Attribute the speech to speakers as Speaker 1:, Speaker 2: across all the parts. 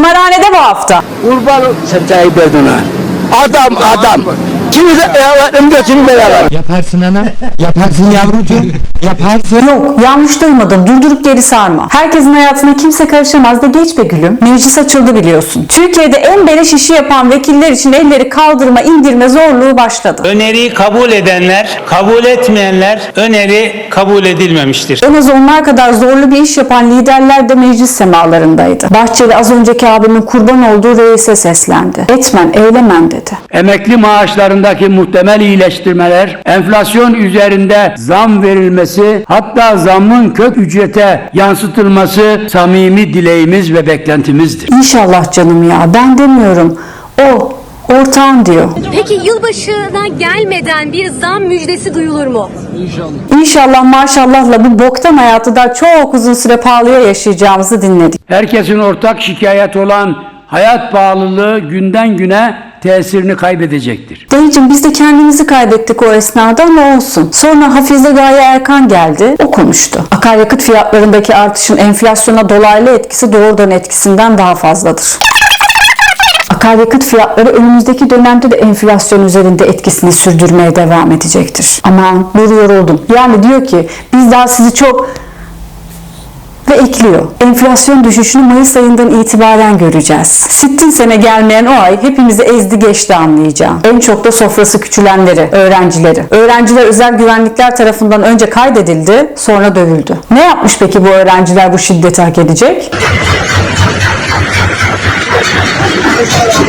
Speaker 1: Tımarhanede bu hafta.
Speaker 2: Kurban sen Tayyip. Adam adam. Kimi de evlatım götürün beraber.
Speaker 3: Yaparsın ana. Yaparsın yavrucuğum. Yaparsın.
Speaker 1: Yok yanlış duymadım durdurup geri sarma. Herkesin hayatına kimse karışamaz da geç be gülüm. Meclis açıldı biliyorsun. Türkiye'de en beleş işi yapan vekiller için elleri kaldırma indirme zorluğu başladı.
Speaker 4: Öneriyi kabul edenler, kabul etmeyenler öneri kabul edilmemiştir.
Speaker 1: En az onlar kadar zorlu bir iş yapan liderler de meclis semalarındaydı. Bahçeli az önceki abimin kurban olduğu reise seslendi. Etmem, eylemem dedi.
Speaker 2: Emekli maaşlarındaki muhtemel iyileştirmeler, enflasyon üzerinde zam verilmesi, hatta zammın kök ücrete yansıtılması samimi dileğimiz ve beklentimizdir.
Speaker 1: İnşallah canım ya ben demiyorum. O, ortağım diyor.
Speaker 5: Peki yılbaşına gelmeden bir zam müjdesi duyulur mu?
Speaker 1: İnşallah maşallahla bu boktan hayatı da çok uzun süre pahalıya yaşayacağımızı dinledik.
Speaker 2: Herkesin ortak şikayet olan hayat pahalılığı günden güne tesirini kaybedecektir.
Speaker 1: Dayıcım biz de kendimizi kaybettik o esnada ama olsun. Sonra Hafize Gaye Erkan geldi, o konuştu. Akaryakıt fiyatlarındaki artışın enflasyona dolaylı etkisi doğrudan etkisinden daha fazladır. Akaryakıt fiyatları önümüzdeki dönemde de enflasyon üzerinde etkisini sürdürmeye devam edecektir. Aman dur yoruldum. Yani diyor ki biz daha sizi çok ve ekliyor. Enflasyon düşüşünü Mayıs ayından itibaren göreceğiz. Sittin sene gelmeyen o ay hepimizi ezdi geçti anlayacağım. En çok da sofrası küçülenleri, öğrencileri. Öğrenciler özel güvenlikler tarafından önce kaydedildi, sonra dövüldü. Ne yapmış peki bu öğrenciler bu şiddeti hak edecek?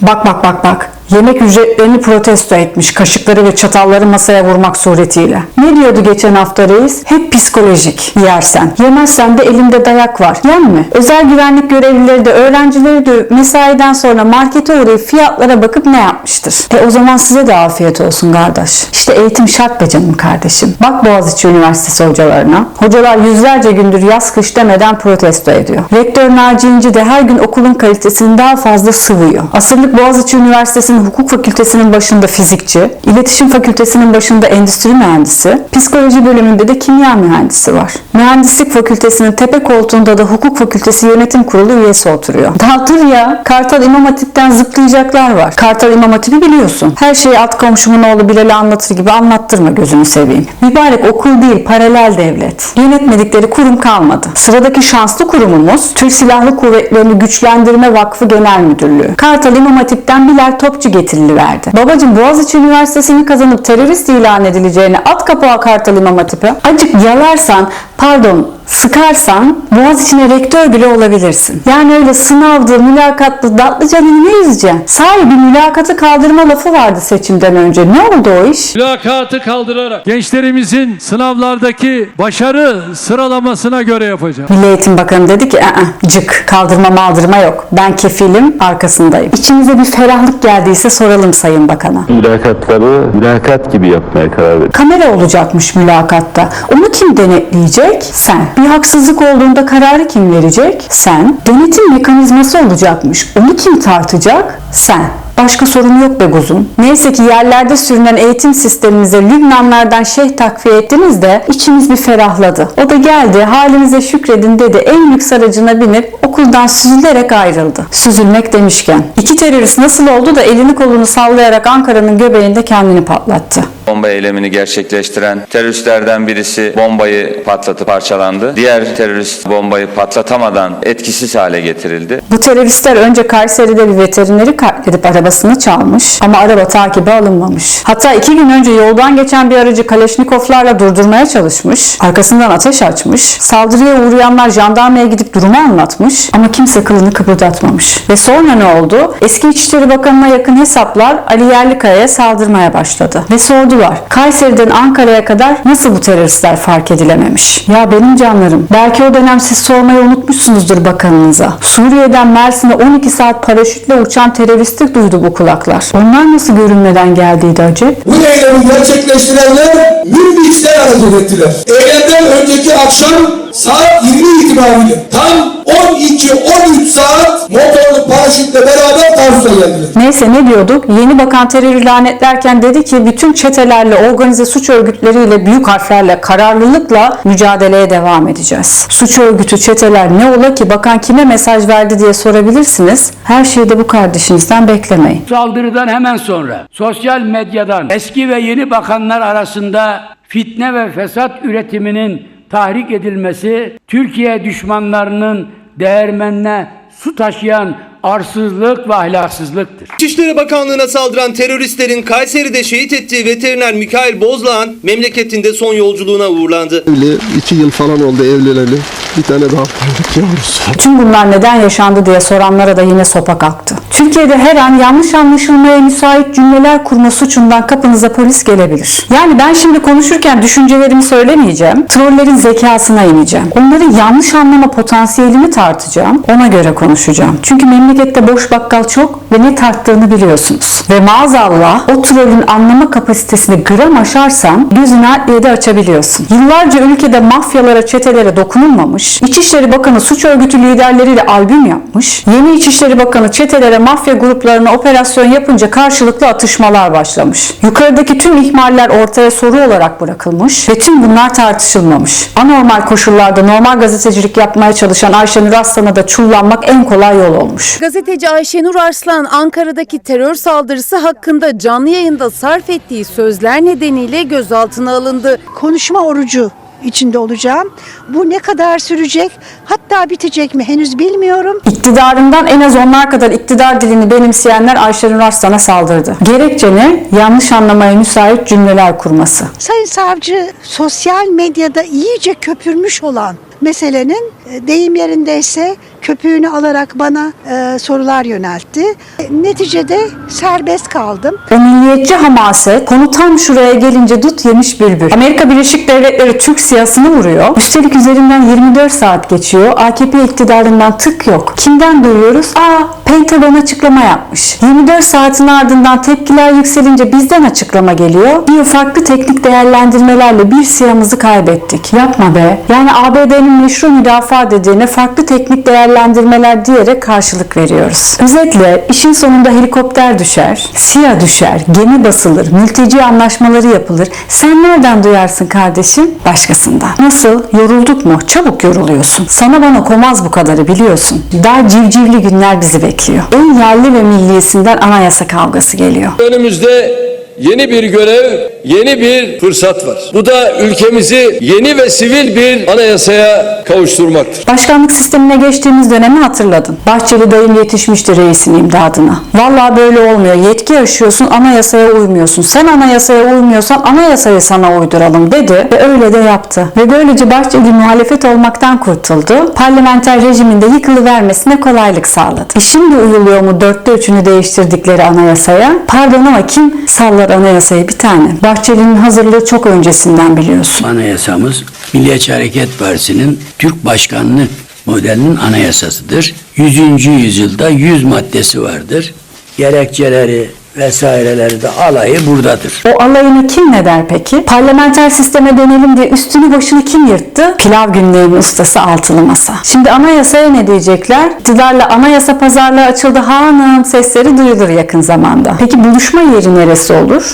Speaker 1: Bak bak bak bak. Yemek ücretlerini protesto etmiş. Kaşıkları ve çatalları masaya vurmak suretiyle. Ne diyordu geçen hafta reis? Hep psikolojik yersen. Yemezsen de elimde dayak var. Yenme. Özel güvenlik görevlileri de öğrencileri de mesaiden sonra markete uğrayıp fiyatlara bakıp ne yapmıştır? E o zaman size de afiyet olsun kardeş. İşte eğitim şart be canım kardeşim. Bak Boğaziçi Üniversitesi hocalarına. Hocalar yüzlerce gündür yaz kış demeden protesto ediyor. Rektör Naci İnci de her gün okulun kalitesini daha fazla sıvıyor. Asırlık Boğaziçi Üniversitesi'nin hukuk fakültesinin başında fizikçi, iletişim fakültesinin başında endüstri mühendisi, psikoloji bölümünde de kimya mühendisi var. Mühendislik fakültesinin tepe koltuğunda da hukuk fakültesi yönetim kurulu üyesi oturuyor. Daha ya, Kartal İmam Hatip'ten zıplayacaklar var. Kartal İmam Hatip'i biliyorsun. Her şeyi at komşumun oğlu Bilal'e anlatır gibi anlattırma gözünü seveyim. Mübarek okul değil, paralel devlet. Yönetmedikleri kurum kalmadı. Sıradaki şanslı kurumumuz Türk Silahlı Kuvvetleri'ni Güçlendirme Vakfı Genel Müdürlüğü. Kartal İmam Hatip'ten birer topçu getiriliverdi. Babacım Boğaziçi Üniversitesi'ni kazanıp terörist ilan edileceğine at kapağı Kartal İmam Hatip'e. Acık yalarsan, pardon sıkarsan Boğaziçi'ne rektör bile olabilirsin. Yani öyle sınavdı, mülakatlı, datlı canını ne üzeceksin? Sahi bir mülakatı kaldırma lafı vardı seçimden önce. Ne oldu o iş?
Speaker 6: mülakatı kaldırarak gençlerimizin sınavlardaki başarı sıralamasına göre yapacağım.
Speaker 1: Milli Eğitim Bakanı dedi ki "Aa, cık kaldırma maldırma yok. Ben kefilim arkasındayım. İçinize bir ferahlık geldiyse soralım Sayın Bakan'a.
Speaker 7: mülakatları mülakat gibi yapmaya karar verdim.
Speaker 1: Kamera olacakmış mülakatta. Onu kim denetleyecek? Sen. Bir haksızlık olduğunda kararı kim verecek? Sen. Denetim mekanizması olacakmış. Onu kim tartacak? Sen. Başka sorun yok be kuzum. Neyse ki yerlerde sürünen eğitim sistemimize Lübnanlardan şeyh takviye ettiniz de içimiz bir ferahladı. O da geldi halinize şükredin dedi en lüks aracına binip okuldan süzülerek ayrıldı. Süzülmek demişken. iki terörist nasıl oldu da elini kolunu sallayarak Ankara'nın göbeğinde kendini patlattı.
Speaker 8: Bomba eylemini gerçekleştiren teröristlerden birisi bombayı patlatıp parçalandı. Diğer terörist bombayı patlatamadan etkisiz hale getirildi.
Speaker 1: Bu teröristler önce Kayseri'de bir veterineri katledip arabasını çalmış ama araba takibe alınmamış. Hatta iki gün önce yoldan geçen bir aracı Kaleşnikovlarla durdurmaya çalışmış. Arkasından ateş açmış. Saldırıya uğrayanlar jandarmaya gidip durumu anlatmış ama kimse kılını kıpırdatmamış. Ve sonra ne oldu? Eski İçişleri Bakanı'na yakın hesaplar Ali Yerlikaya'ya saldırmaya başladı. Ve sordular. Kayseri'den Ankara'ya kadar nasıl bu teröristler fark edilememiş? Ya benim canlarım. Belki o dönem siz sormayı unutmuşsunuzdur bakanınıza. Suriye'den Mersin'e 12 saat paraşütle uçan teröristi duydu bu kulaklar. Onlar nasıl görünmeden geldiydi acep?
Speaker 9: Bu eylemi gerçekleştirenler Münbiç'ten hareket ettiler. Eylemden önceki akşam saat 20 itibariyle tam 12-13 saat motorlu paraşütle beraber mahsusla geldiler.
Speaker 1: Neyse ne diyorduk? Yeni bakan terörü lanetlerken dedi ki bütün çetelerle, organize suç örgütleriyle büyük harflerle, kararlılıkla mücadeleye devam edeceğiz. Suç örgütü, çeteler ne ola ki bakan kime mesaj verdi diye sorabilirsiniz. Her şeyi de bu kardeşinizden beklemeyin.
Speaker 2: Saldırıdan hemen sonra sosyal medyadan eski ve yeni bakanlar arasında fitne ve fesat üretiminin tahrik edilmesi, Türkiye düşmanlarının değermenine su taşıyan arsızlık ve ahlaksızlıktır.
Speaker 10: İçişleri Bakanlığı'na saldıran teröristlerin Kayseri'de şehit ettiği veteriner Mikail Bozlağan memleketinde son yolculuğuna uğurlandı.
Speaker 3: Evli iki yıl falan oldu evleneli. Bir tane daha tanıdık yavrusu.
Speaker 1: Tüm bunlar neden yaşandı diye soranlara da yine sopa kalktı. Türkiye'de her an yanlış anlaşılmaya müsait cümleler kurma suçundan kapınıza polis gelebilir. Yani ben şimdi konuşurken düşüncelerimi söylemeyeceğim. Trollerin zekasına ineceğim. Onların yanlış anlama potansiyelini tartacağım. Ona göre konuşacağım. Çünkü memlekette boş bakkal çok ve ne tarttığını biliyorsunuz. Ve maazallah o trollün anlama kapasitesini gram aşarsan gözünü adliyede açabiliyorsun. Yıllarca ülkede mafyalara, çetelere dokunulmamış. İçişleri Bakanı suç örgütü liderleriyle albüm yapmış. Yeni İçişleri Bakanı çetelere, mafya gruplarına operasyon yapınca karşılıklı atışmalar başlamış. Yukarıdaki tüm ihmaller ortaya soru olarak bırakılmış ve tüm bunlar tartışılmamış. Anormal koşullarda normal gazetecilik yapmaya çalışan Ayşenur Aslan'a da çullanmak en kolay yol olmuş.
Speaker 11: Gazeteci Ayşenur Arslan Ankara'daki terör saldırısı hakkında canlı yayında sarf ettiği sözler nedeniyle gözaltına alındı.
Speaker 12: konuşma orucu içinde olacağım. Bu ne kadar sürecek? Hatta bitecek mi henüz bilmiyorum.
Speaker 1: İktidarından en az onlar kadar iktidar dilini benimseyenler Ayşenur Arslan'a saldırdı. Gerekçe ne? Yanlış anlamaya müsait cümleler kurması.
Speaker 12: Sayın savcı sosyal medyada iyice köpürmüş olan meselenin e, deyim yerindeyse köpüğünü alarak bana e, sorular yöneltti. E, Neticede serbest kaldım.
Speaker 1: O milliyetçi hamase konu tam şuraya gelince dut yemiş bülbül. Amerika Birleşik Devletleri Türk siyasını vuruyor. Üstelik üzerinden 24 saat geçiyor. AKP iktidarından tık yok. Kimden duyuyoruz? Aa Pentagon açıklama yapmış. 24 saatin ardından tepkiler yükselince bizden açıklama geliyor. Bir farklı teknik değerlendirmelerle bir siyamızı kaybettik. Yapma be. Yani ABD'nin meşru müdafaa dediğine farklı teknik değerlendirmeler diyerek karşılık veriyoruz. Özetle işin sonunda helikopter düşer, SİHA düşer, gemi basılır, mülteci anlaşmaları yapılır. Sen nereden duyarsın kardeşim? Başkasından. Nasıl? Yorulduk mu? Çabuk yoruluyorsun. Sana bana komaz bu kadarı biliyorsun. Daha civcivli günler bizi bekliyor. En yerli ve milliyesinden anayasa kavgası geliyor.
Speaker 6: Önümüzde yeni bir görev, yeni bir fırsat var. Bu da ülkemizi yeni ve sivil bir anayasaya kavuşturmaktır.
Speaker 1: Başkanlık sistemine geçtiğimiz dönemi hatırladın. Bahçeli dayım yetişmişti reisin imdadına. Vallahi böyle olmuyor. Yetki yaşıyorsun, anayasaya uymuyorsun. Sen anayasaya uymuyorsan anayasayı sana uyduralım dedi ve öyle de yaptı. Ve böylece Bahçeli muhalefet olmaktan kurtuldu. Parlamenter rejiminde yıkılıvermesine kolaylık sağladı. E şimdi uyuluyor mu dörtte üçünü değiştirdikleri anayasaya? Pardon ama kim sallar anayasayı bir tane? Bahçeli'nin hazırlığı çok öncesinden biliyorsun.
Speaker 2: Anayasamız Milliyetçi Hareket Partisi'nin Türk başkanlığı modelinin anayasasıdır. 100. yüzyılda 100 maddesi vardır. Gerekçeleri vesaireleri de alayı buradadır.
Speaker 1: O alayını kim ne der peki? Parlamenter sisteme dönelim diye üstünü başını kim yırttı? Pilav günlerinin ustası altılı masa. Şimdi anayasaya ne diyecekler? İktidarla anayasa pazarlığı açıldı hanım sesleri duyulur yakın zamanda. Peki buluşma yeri neresi olur?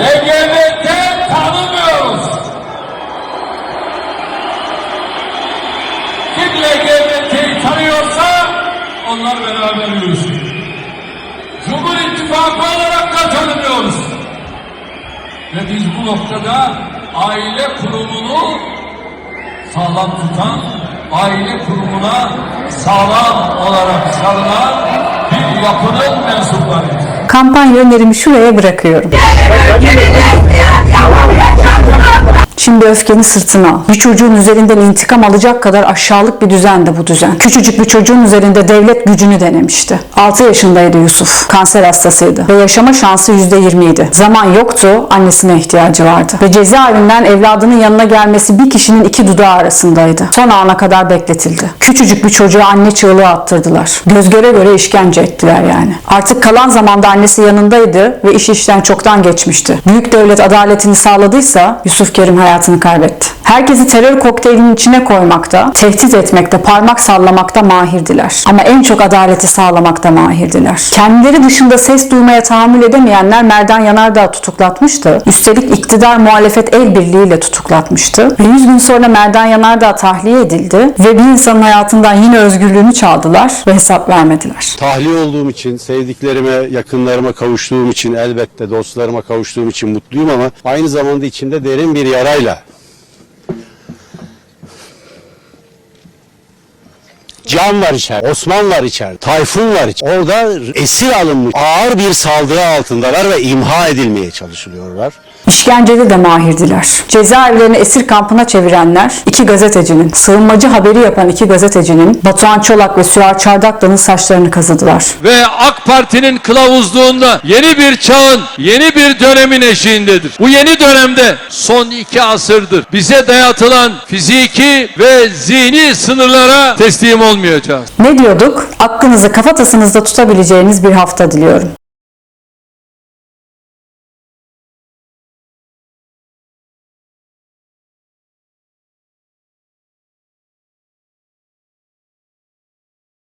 Speaker 6: LGBT tanımıyoruz. Kim LGBT'yi tanıyorsa onlar beraber yürüsün. İttifakı olarak da tanımıyoruz. Ve biz bu noktada aile kurumunu sağlam tutan, aile kurumuna sağlam olarak sarılan bir yapının mensuplarıyız.
Speaker 1: Kampanya önerimi şuraya bırakıyorum. Şimdi öfkeni sırtına al. Bir çocuğun üzerinden intikam alacak kadar aşağılık bir düzendi bu düzen. Küçücük bir çocuğun üzerinde devlet gücünü denemişti. 6 yaşındaydı Yusuf. Kanser hastasıydı. Ve yaşama şansı %20 idi. Zaman yoktu, annesine ihtiyacı vardı. Ve cezaevinden evladının yanına gelmesi bir kişinin iki dudağı arasındaydı. Son ana kadar bekletildi. Küçücük bir çocuğa anne çığlığı attırdılar. Göz göre göre işkence ettiler yani. Artık kalan zamanda annesi yanındaydı ve iş işten çoktan geçmişti. Büyük devlet adaletini sağladıysa Yusuf Kerim hayatını kaybetti. Herkesi terör kokteylinin içine koymakta, tehdit etmekte, parmak sallamakta mahirdiler. Ama en çok adaleti sağlamakta mahirdiler. Kendileri dışında ses duymaya tahammül edemeyenler Merdan Yanardağ tutuklatmıştı. Üstelik iktidar muhalefet el birliğiyle tutuklatmıştı. Ve 100 gün sonra Merdan Yanardağ tahliye edildi ve bir insanın hayatından yine özgürlüğünü çaldılar ve hesap vermediler.
Speaker 13: Tahliye olduğum için, sevdiklerime, yakınlarıma kavuştuğum için, elbette dostlarıma kavuştuğum için mutluyum ama aynı zamanda içinde derin bir yarayla Can var içeride, Osman var içeride, Tayfun var içeride. Orada esir alınmış, ağır bir saldırı altındalar ve imha edilmeye çalışılıyorlar.
Speaker 1: İşkencede de mahirdiler. Cezaevlerini esir kampına çevirenler iki gazetecinin, sığınmacı haberi yapan iki gazetecinin Batuhan Çolak ve Süha Çardaklı'nın saçlarını kazıdılar.
Speaker 14: Ve AK Parti'nin kılavuzluğunda yeni bir çağın, yeni bir dönemin eşiğindedir. Bu yeni dönemde son iki asırdır bize dayatılan fiziki ve zihni sınırlara teslim olmayacağız.
Speaker 1: Ne diyorduk? Aklınızı kafatasınızda tutabileceğiniz bir hafta diliyorum.